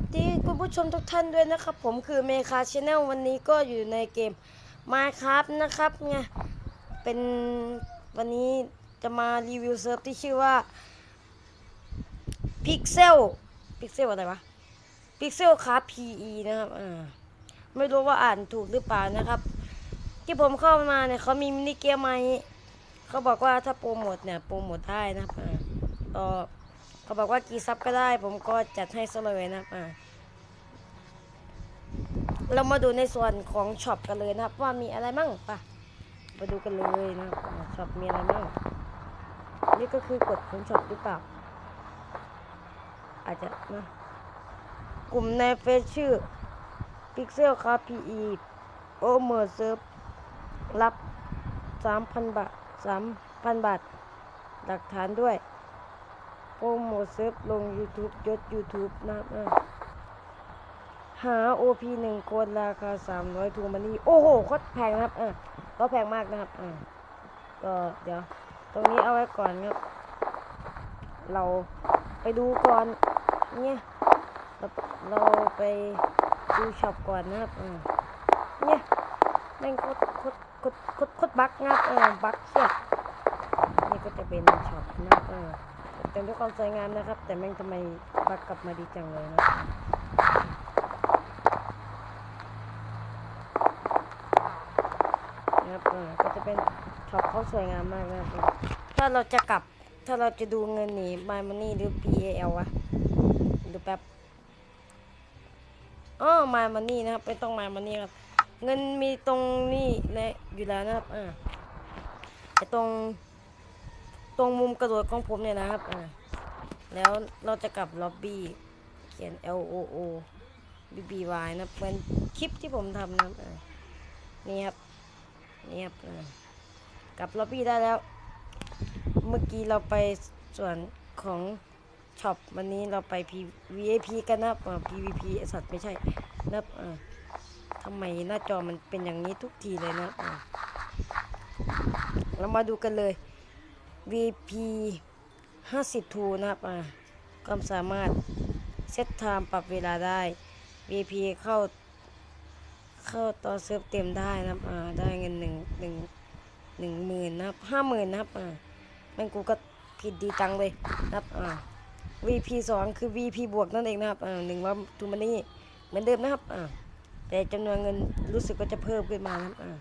วัสดีคุณผู้ชมทุกท่านด้วยนะครับ ผมคือเมคาชแนลวันนี้ก็อยู่ในเกม Minecraft นะครับไงเป็นวันนี้จะมารีวิวเซิร์ฟที่ชื่อว่า Pixel Pixel อะไรวะ Pixel ครับ PE นะครับอ่าไม่รู้ว่าอ่านถูกหรือเปล่านะครับ ที่ผมเข้ามาเนี่ยเขามีมินิเกมมาให้เขาบอกว่าถ้าโปรโมทเนี่ยโปรโมทได้นะครับอ่าก็ เขาบอกว่ากี่ซับก็ได้ ผมก็จัดให้ซะเลยนะครับอ่าเรามาดูในส่วนของช็อปกันเลยนะครับ ว่ามีอะไรมั่งปะมาดูกันเลยนะช็อปมีอะไรมั่งนี่ก็คือกฎของช็อปหรือเปล่าอาจจะนะกลุ่มในเฟซชื่อ Pixel ครับ PE โอเมอร์เซิร์ฟรับ 3,000 บาท 3,000 บาท หลักฐานด้วย โปรโมทเซิร์ฟลง YouTube ยศ YouTube นะครับอะหา OP หนึ่งคนราคา 300ทูมันนี่ โอ้โหโคตรแพงนะครับอะก็แพงมากนะครับอะก็เดี๋ยว ตรงนี้เอาไว้ก่อนครับ เราไปดูก่อน เนี่ยเราเราไปดูช็อปก่อนนะครับอะเนี่ยแม่งโคตรโคตรโคตรโคตรโคตรบักนะครับเออบักเชียนี่ก็จะเป็นช็อปนะครับเออ เต็มด้วยความสวยงามนะครับ แต่แม่งทำไมบักกลับมาดีจังเลยนะนะครับก็จะเป็นช็อปเขาสวยงามมากนะครับถ้าเราจะกลับถ้าเราจะดูเงินหนี My Money หรือ PAL วะดูแป๊บอ๋อ My Money นะครับไม่ต้อง My Money ครับ เงินมีตรงนี้และอยู่แล้วนะครับอ่าไอตรง ตรงมุมกระโดดของผมเนี่ยนะครับอ่าแล้วเราจะกลับล็อบบี้เขียน L O O B B Y นะเป็นคลิปที่ผมทำนะนี่ครับนี่ครับกลับล็อบบี้ได้แล้ว เมื่อกี้เราไปส่วนของช็อปวันนี้เราไป P VIP กันนะครับอ่า PVP สัตว์ไม่ใช่นะครับอ่าทำไมหน้าจอมันเป็นอย่างนี้ทุกทีเลยนะเรามาดูกันเลย VP 50 ทูนะครับอ่าความสามารถเซตไทม์ปรับเวลาได้ VP เข้า เข้าต่อเซิร์ฟเต็มได้นะครับอ่าได้เงินหนึ่งหนึ่งหนึ่งหมื่นนะครับห้าหมื่นนะครับอ่าม่งกูก็ผิดดีจังเลยนะครับอ่า VP สองคือ VP บวกนั่นเองนะครับอ่าหนึ่งว่าทูมันนี่เหมือนเดิมนะครับอ่าแต่จำนวนเงินรู้สึกว่าจะเพิ่มขึ้นมานะครับอ่า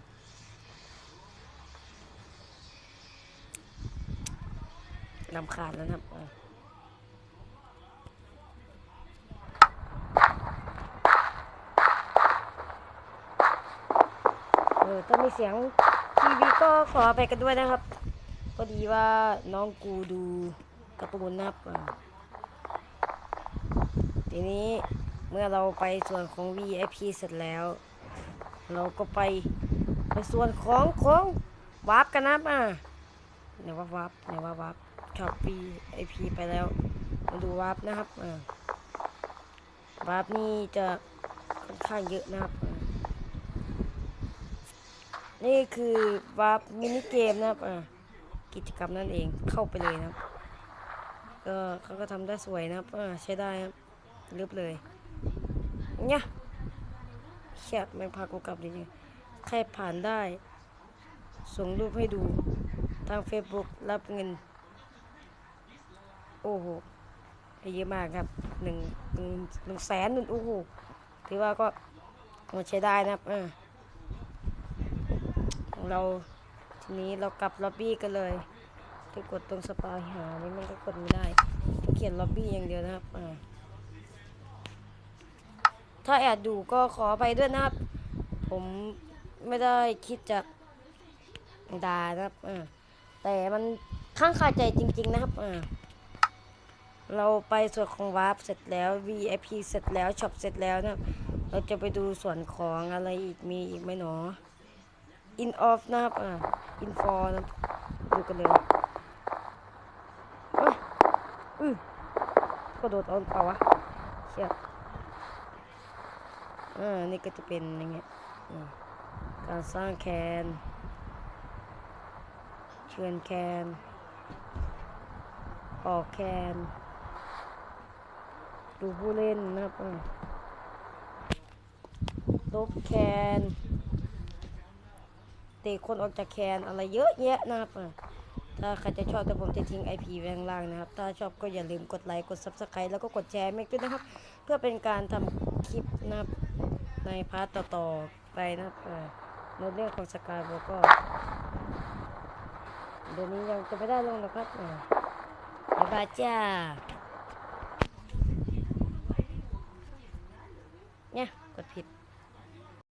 ลำคาญแล้วนะครับอะเออถ้ามีเสียงทีวีก็ขอไปกันด้วยนะครับ ก็ดีว่าน้องกูดูกร์ตูนนะครับอะทีนี้เมื่อเราไปส่วนของ VIP เสร็จแล้ว เราก็ไปไปส่วนของของวาร์ปกันนะอะไหนว่าวาร์ปไหนว่าวาร์ป ช็อปปีไอพีไปแล้ว มาดูวาร์ปนะครับวาร์ปนี่จะค่อนข้างเยอะนะครับ นี่คือวาร์ปมินิเกมนะครับกิจกรรมนั่นเองเข้าไปเลยนะครับ ก็เขาก็ทำได้สวยนะครับใช้ได้ครับลึบเลยเนี่ยแคบแม่พากูกลับดิเนี่ยใครผ่านได้ ส่งรูปให้ดูทาง Facebook รับเงิน โอ้โหเยอะมากครับหนึ่งหนึ่งแสนหนึ่งโอ้โหถือว่าก็ใช้ได้นะครับอ่าของเราทีนี้เรากลับล็อบบี้กันเลยที่กดตรงสปาหานี่มันก็กดไม่ได้เขียนล็อบบี้อย่างเดียวนะครับอ่าถ้าแอบดูก็ขอไปด้วยนะครับ ผมไม่ได้คิดจะด่านะครับอ่าแต่มันข้างคาใจจริง ๆ นะครับอ่า เราไปส่วนของวาร์ปเสร็จแล้ว VIP เสร็จแล้วช็อปเสร็จแล้วนะครับเราจะไปดูส่วนของอะไรอีกมีอีกไหมหนอ in off นะครับอ่า in for นะครับดูกันเลยเอ้ยอือกระโดดเอาเปล่าวะเชี่ยอ่านี่ก็จะเป็นอย่างเงี้ยการสร้างแคนเชิญแคนออกแคน ดูผู้เล่นนะครับอ่าลบแคนเตะคนออกจากแคนอะไรเยอะแยะนะครับถ้าใครจะชอบแต่ผมจะทิ้ง IP ไว้ข้างล่างนะครับ ถ้าชอบก็อย่าลืมกดไลค์ กด Subscribe แล้วก็กดแชร์เมกด้วยนะครับ เพื่อเป็นการทำคลิปนะครับในพาร์ตต่อๆไปนะครับในเรื่องของสกายโบก็ เดี๋ยวนี้ยังจะไม่ได้ลงหรอกครับอ่าบ๊ายบายจ้า เนี่ย กดผิด